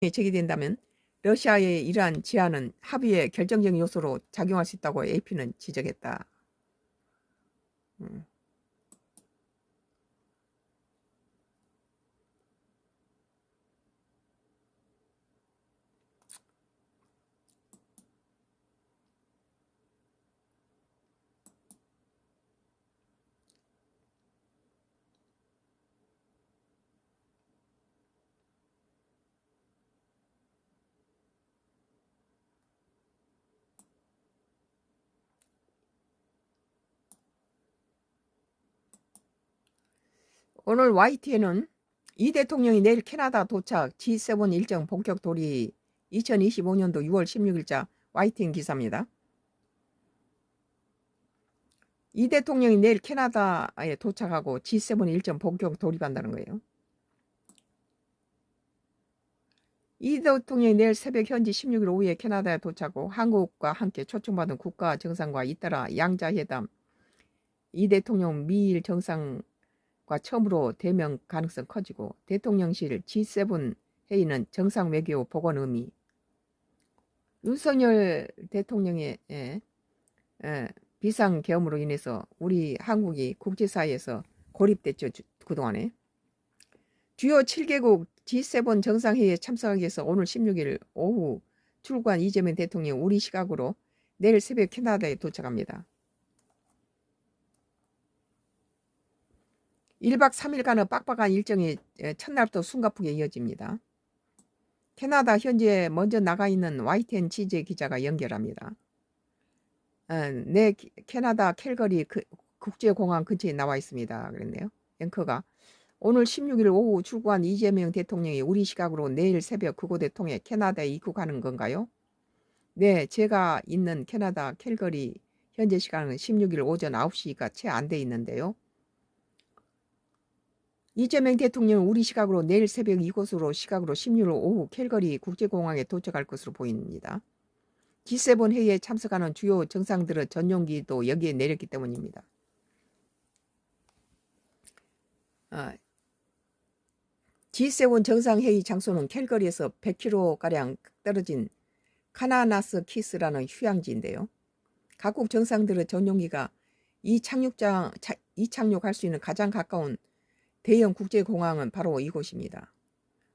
제기된다면 러시아의 이러한 제안은 합의의 결정적인 요소로 작용할 수 있다고 AP는 지적했다. 음. 오늘 YTN은 이 대통령이 내일 캐나다 도착 G7 일정 본격 돌이 2025년도 6월 16일자 YTN 기사입니다. 이 대통령이 내일 캐나다에 도착하고 G7 일정 본격 돌입한다는 거예요. 이 대통령이 내일 새벽 현지 16일 오후에 캐나다에 도착하고 한국과 함께 초청받은 국가 정상과 잇따라 양자회담 이 대통령 미일 정상 과 처음으로 대면 가능성 커지고 대통령실 G7 회의는 정상 외교 복원 의미 윤석열 대통령의 예, 예, 비상 계엄으로 인해서 우리 한국이 국제사회에서 고립됐죠 그동안에 주요 7개국 G7 정상회의에 참석하기 위해서 오늘 16일 오후 출국한 이재명 대통령 우리 시각으로 내일 새벽 캐나다에 도착합니다. 1박 3일간의 빡빡한 일정이 첫날부터 숨가쁘게 이어집니다. 캐나다 현재 먼저 나가 있는 YTN 취재 기자가 연결합니다. 어, 네, 캐나다 캘거리 그, 국제공항 근처에 나와 있습니다. 그랬네요. 앵커가 오늘 16일 오후 출국한 이재명 대통령이 우리 시각으로 내일 새벽 그곳에 통해 캐나다에 입국하는 건가요? 네, 제가 있는 캐나다 캘거리 현재 시간은 16일 오전 9시가 채 안 돼 있는데요. 이재명 대통령은 우리 시각으로 내일 새벽 이곳으로 시각으로 16일 오후 캘거리 국제공항에 도착할 것으로 보입니다. G7 회의에 참석하는 주요 정상들의 전용기도 여기에 내렸기 때문입니다. 아, G7 정상회의 장소는 캘거리에서 100km가량 떨어진 카나나스 키스라는 휴양지인데요. 각국 정상들의 전용기가 이 착륙장, 이 착륙할 수 있는 가장 가까운 대형 국제공항은 바로 이곳입니다.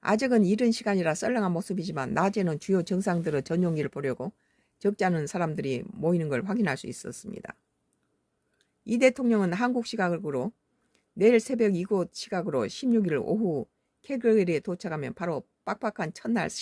아직은 이른 시간이라 썰렁한 모습이지만 낮에는 주요 정상들의 전용기를 보려고 적지 않은 사람들이 모이는 걸 확인할 수 있었습니다. 이 대통령은 한국 시각으로 내일 새벽 이곳 시각으로 16일 오후 캘거리에 도착하면 바로 빡빡한 첫날